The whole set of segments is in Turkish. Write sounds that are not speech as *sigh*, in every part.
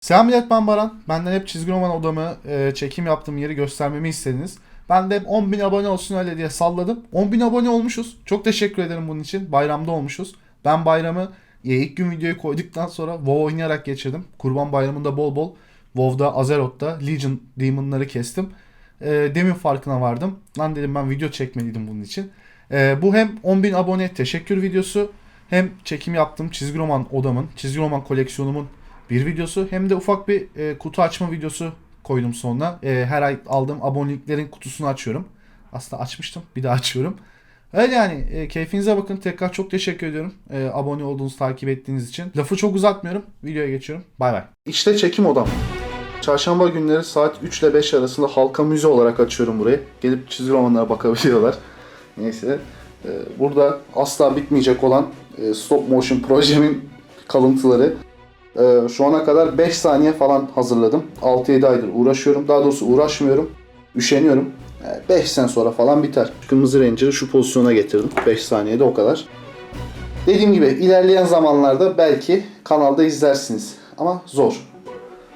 Selam millet ben Baran. Benden hep çizgi roman odamı, e, çekim yaptığım yeri göstermemi istediniz. Ben de hep 10.000 abone olsun öyle diye salladım. 10.000 abone olmuşuz. Çok teşekkür ederim bunun için. Bayramda olmuşuz. Ben bayramı e, ilk gün videoyu koyduktan sonra WoW oynayarak geçirdim. Kurban bayramında bol bol WoW'da, Azeroth'ta Legion Demon'ları kestim. E, demin farkına vardım. Lan dedim ben video çekmeliydim bunun için. E, bu hem 10.000 abone teşekkür videosu hem çekim yaptığım çizgi roman odamın, çizgi roman koleksiyonumun bir videosu hem de ufak bir e, kutu açma videosu koydum sonra. E, her ay aldığım aboneliklerin kutusunu açıyorum. Aslında açmıştım. Bir daha açıyorum. Öyle yani. E, keyfinize bakın. Tekrar çok teşekkür ediyorum. E, abone olduğunuz, takip ettiğiniz için. Lafı çok uzatmıyorum. Videoya geçiyorum. Bay bay. İşte çekim odam. Çarşamba günleri saat 3 ile 5 arasında halka müze olarak açıyorum burayı. Gelip çizgi romanlara bakabiliyorlar. Neyse. E, burada asla bitmeyecek olan e, stop motion projemin kalıntıları. Ee, şu ana kadar 5 saniye falan hazırladım. 6-7 aydır uğraşıyorum. Daha doğrusu uğraşmıyorum. Üşeniyorum. 5 sene sonra falan biter. Kırmızı Ranger'ı şu pozisyona getirdim. 5 saniyede o kadar. Dediğim gibi ilerleyen zamanlarda belki kanalda izlersiniz. Ama zor.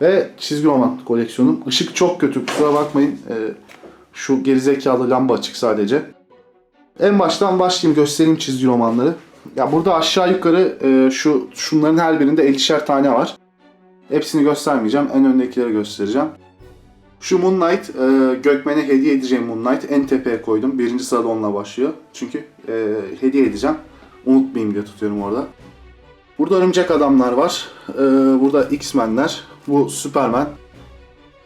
Ve çizgi roman koleksiyonum. Işık çok kötü kusura bakmayın. Ee, şu gerizekalı lamba açık sadece. En baştan başlayayım göstereyim çizgi romanları. Ya burada aşağı yukarı e, şu şunların her birinde 50'şer tane var. Hepsini göstermeyeceğim. En öndekileri göstereceğim. Şu Moon Knight, e, Gökmen'e hediye edeceğim Moon Knight. En tepeye koydum. Birinci sırada onunla başlıyor. Çünkü e, hediye edeceğim. Unutmayayım diye tutuyorum orada. Burada Örümcek Adamlar var. E, burada X-Men'ler. Bu Superman.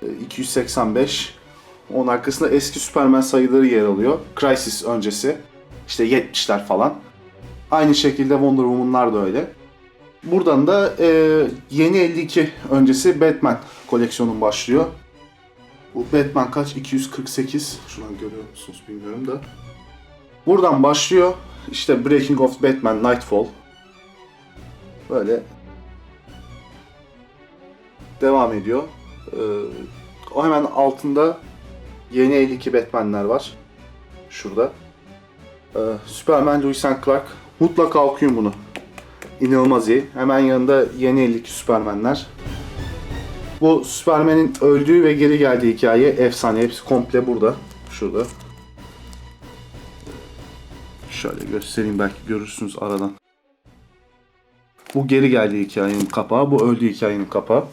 E, 285. Onun arkasında eski Superman sayıları yer alıyor. Crisis öncesi. İşte 70'ler falan. Aynı şekilde Wonder Woman'lar da öyle. Buradan da e, yeni 52 öncesi Batman koleksiyonum başlıyor. Bu Batman kaç? 248. Şuradan görüyor musunuz bilmiyorum da. Buradan başlıyor. İşte Breaking of Batman, Nightfall. Böyle devam ediyor. Ee, hemen altında yeni 52 Batman'ler var. Şurada. Ee, Superman, Lois and Clark. Mutlaka okuyun bunu. İnanılmaz iyi. Hemen yanında yeni 52 Superman'ler. Bu Superman'in öldüğü ve geri geldiği hikaye efsane. Hepsi komple burada. Şurada. Şöyle göstereyim belki görürsünüz aradan. Bu geri geldiği hikayenin kapağı. Bu öldüğü hikayenin kapağı.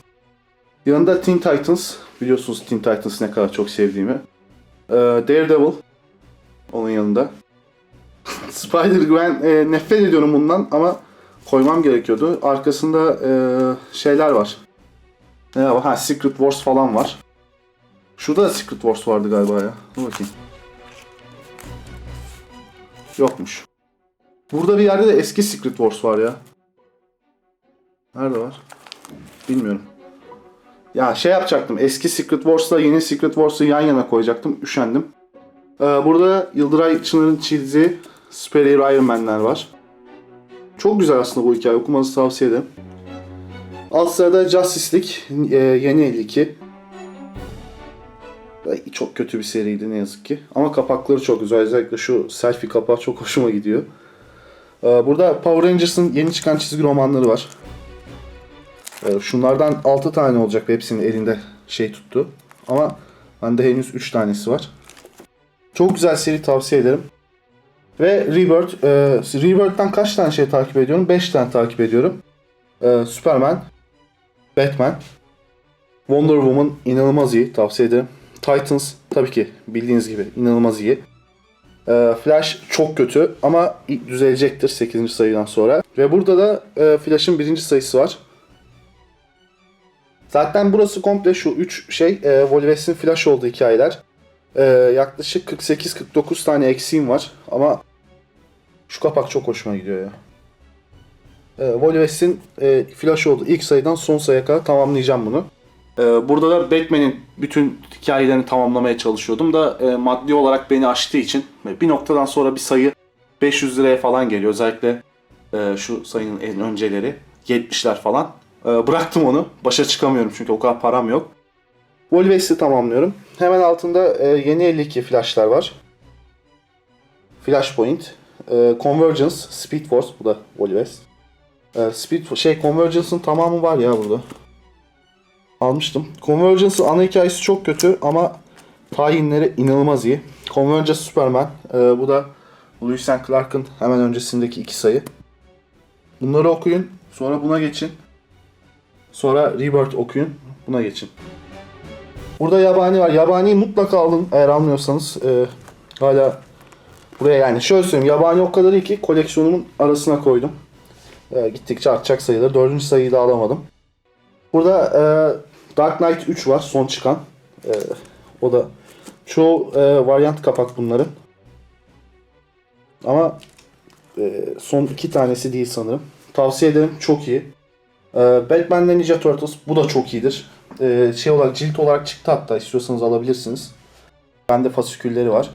Yanında Teen Titans. Biliyorsunuz Teen Titans ne kadar çok sevdiğimi. Ee, Daredevil. Onun yanında. Spider-Gwen e, nefret ediyorum bundan ama koymam gerekiyordu. Arkasında e, şeyler var. Ne var? Ha Secret Wars falan var. Şurada da Secret Wars vardı galiba ya. Dur bakayım. Yokmuş. Burada bir yerde de eski Secret Wars var ya. Nerede var? Bilmiyorum. Ya şey yapacaktım. Eski Secret Wars'la yeni Secret Wars'ı yan yana koyacaktım. Üşendim. Ee, burada Yıldıray Çınar'ın çizdiği Superior Iron Man'ler var. Çok güzel aslında bu hikaye. Okumanızı tavsiye ederim. Alt sırada Justice League e, yeni 52. Ay, Çok kötü bir seriydi ne yazık ki. Ama kapakları çok güzel. Özellikle şu selfie kapağı çok *laughs* hoşuma gidiyor. Ee, Burada Power Rangers'ın yeni çıkan çizgi romanları var. Ee, Şunlardan 6 tane olacak ve hepsinin elinde şey tuttu. Ama bende henüz 3 tanesi var. Çok güzel seri tavsiye ederim. Ve Rebirth. E, Rebirth'ten kaç tane şey takip ediyorum? 5 tane takip ediyorum. E, Superman, Batman, Wonder Woman inanılmaz iyi. Tavsiye ederim. Titans tabii ki bildiğiniz gibi inanılmaz iyi. E, Flash çok kötü ama düzelecektir 8. sayıdan sonra. Ve burada da e, Flash'ın birinci sayısı var. Zaten burası komple şu 3 şey e, Wolverine'in Flash olduğu hikayeler. E, yaklaşık 48-49 tane eksiğim var ama şu kapak çok hoşuma gidiyor ya. E, Wolverine'in e, Flash olduğu ilk sayıdan son sayıya kadar tamamlayacağım bunu. E, burada da Batman'in bütün hikayelerini tamamlamaya çalışıyordum da e, maddi olarak beni aştığı için bir noktadan sonra bir sayı 500 liraya falan geliyor. Özellikle e, şu sayının en önceleri 70'ler falan. E, bıraktım onu. Başa çıkamıyorum çünkü o kadar param yok. Volves'i tamamlıyorum. Hemen altında e, yeni 52 flashlar var. Flashpoint, e, Convergence, Speed Force bu da Volves. E, Speed şey Convergence'ın tamamı var ya burada. almıştım. Convergence'ın ana hikayesi çok kötü ama tayinleri inanılmaz iyi. Convergence Superman. Ee, bu da Lewis and Clark'ın hemen öncesindeki iki sayı. Bunları okuyun. Sonra buna geçin. Sonra Rebirth okuyun. Buna geçin. Burada yabani var. Yabaniyi mutlaka alın eğer almıyorsanız. Ee, hala buraya yani şöyle söyleyeyim. Yabani o kadar iyi ki koleksiyonumun arasına koydum. Ee, gittikçe artacak sayıları. Dördüncü sayıyı da alamadım. Burada e, Dark Knight 3 var son çıkan. E, o da çoğu e, varyant kapak bunların. Ama e, son iki tanesi değil sanırım. Tavsiye ederim çok iyi. E, Batman'le Ninja Turtles bu da çok iyidir. E, şey olarak cilt olarak çıktı hatta istiyorsanız alabilirsiniz. Bende fasikülleri var.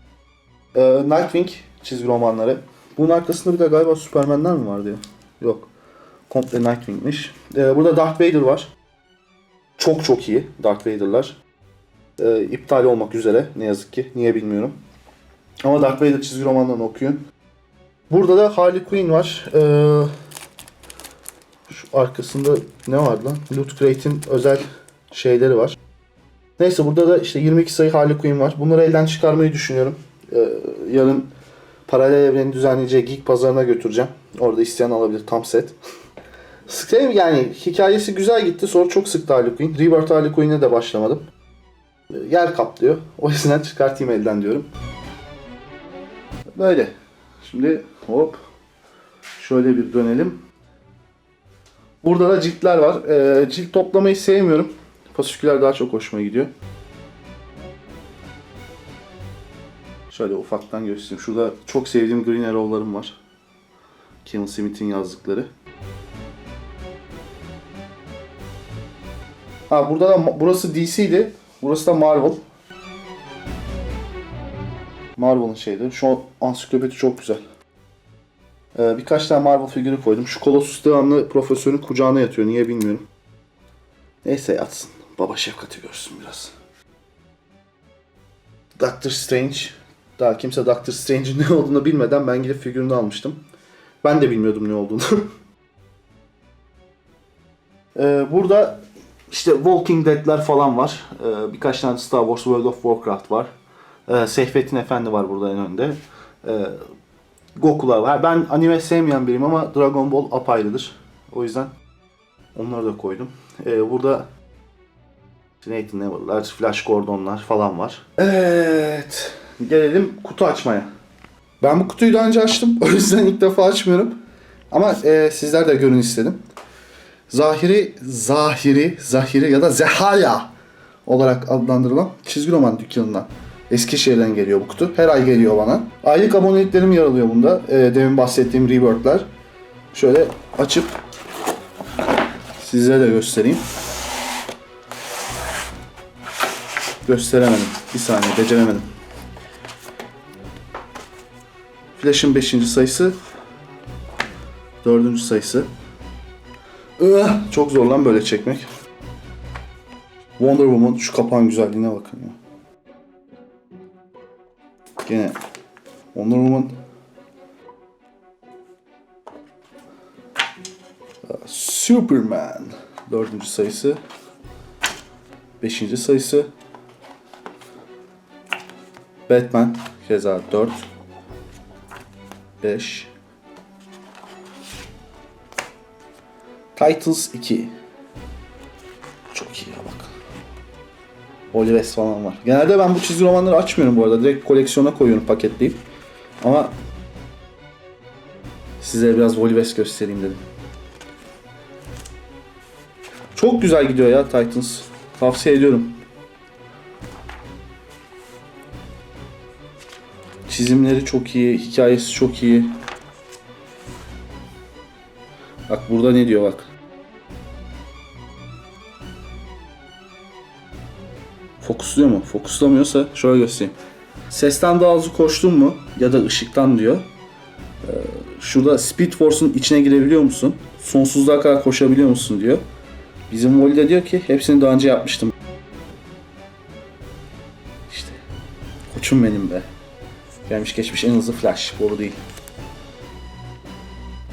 E, Nightwing çizgi romanları. Bunun arkasında bir de galiba Superman'ler mi vardı ya? Yok. Komple Nightwing'miş. E, burada Darth Vader var. Çok çok iyi Darth Vader'lar. E, iptal olmak üzere ne yazık ki. Niye bilmiyorum. Ama Darth Vader çizgi romanlarını okuyun. Burada da Harley Quinn var. E, şu arkasında ne var lan? Loot Crate'in özel şeyleri var. Neyse burada da işte 22 sayı Harley Quinn var. Bunları elden çıkarmayı düşünüyorum. E, yarın paralel evrenin düzenleyeceği Geek pazarına götüreceğim. Orada isteyen alabilir tam set. *laughs* Sıkayım yani hikayesi güzel gitti. Sonra çok sıktı Harley Quinn. Rebirth Harley Quinn'e de başlamadım. Ee, Yer kaplıyor. *laughs* O yüzden çıkartayım elden diyorum. Böyle. Şimdi hop. Şöyle bir dönelim. Burada da ciltler var. Ee, cilt toplamayı sevmiyorum. Fasiküler daha çok hoşuma gidiyor. Şöyle ufaktan göstereyim. Şurada çok sevdiğim Green Arrow'larım var. Kevin Smith'in yazdıkları. Ha burada da burası DC'di. Burası da Marvel. Marvel'ın şeydi. Şu ansiklopedi çok güzel. Ee, birkaç tane Marvel figürü koydum. Şu Colossus devamlı profesörün kucağına yatıyor. Niye bilmiyorum. Neyse yatsın. Baba şefkati görsün biraz. Doctor Strange. Daha kimse Doctor Strange'in ne olduğunu bilmeden ben gidip figürünü almıştım. Ben de bilmiyordum ne olduğunu. *laughs* ee, burada işte Walking Dead'ler falan var. Ee, birkaç tane Star Wars World of Warcraft var. Ee, Seyfettin Efendi var burada en önde. Ee, Goku'lar var. Ben anime sevmeyen biriyim ama Dragon Ball apayrıdır. O yüzden onları da koydum. Ee, burada Nathan Never'lar, Flash Gordon'lar falan var. Evet. Gelelim kutu açmaya. Ben bu kutuyu daha önce açtım. *laughs* O yüzden ilk defa açmıyorum. Ama e, sizler de görün istedim. Zahiri, Zahiri, Zahiri ya da Zehaya olarak adlandırılan çizgi roman dükkanından. Eskişehir'den geliyor bu kutu. Her ay geliyor bana. Aylık aboneliklerim yer alıyor bunda. E, demin bahsettiğim Rebirth'ler. Şöyle açıp sizlere de göstereyim. Gösteremedim. Bir saniye beceremedim. Flash'ın 5. sayısı. 4. sayısı. Ih, çok zor lan böyle çekmek. Wonder Woman şu kapağın güzelliğine bakın ya. Gene Wonder Woman Superman dördüncü sayısı beşinci sayısı Batman keza 4 5 Titles 2 Çok iyi ya bak. Olives falan var. Genelde ben bu çizgi romanları açmıyorum bu arada. Direkt koleksiyona koyuyorum paketleyip. Ama size biraz Olives göstereyim dedim. Çok güzel gidiyor ya Titans. Tavsiye ediyorum. Çizimleri çok iyi, hikayesi çok iyi. Bak burada ne diyor bak. Fokusluyor mu? Fokuslamıyorsa şöyle göstereyim. Sesten daha hızlı koştun mu ya da ışıktan diyor. Ee, şurada Speed Force'un içine girebiliyor musun? Sonsuzluğa kadar koşabiliyor musun diyor. Bizim Wally de diyor ki hepsini daha önce yapmıştım. İşte koçum benim be. Gelmiş geçmiş en hızlı Flash. Boru değil.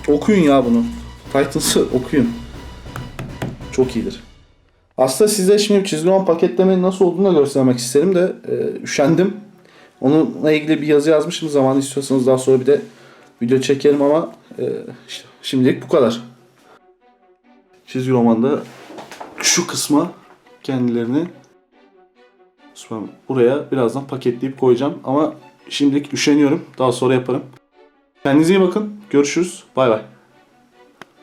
Okuyun ya bunu. Titans'ı okuyun. Çok iyidir. Aslında size şimdi çizgi roman paketlemenin nasıl olduğunu da göstermek isterim de e, üşendim. Onunla ilgili bir yazı yazmışım. Zamanı istiyorsanız daha sonra bir de video çekerim ama e, işte şimdilik bu kadar. Çizgi romanda şu kısma kendilerini buraya birazdan paketleyip koyacağım ama şimdilik üşeniyorum. Daha sonra yaparım. Kendinize iyi bakın. Görüşürüz. Bay bay.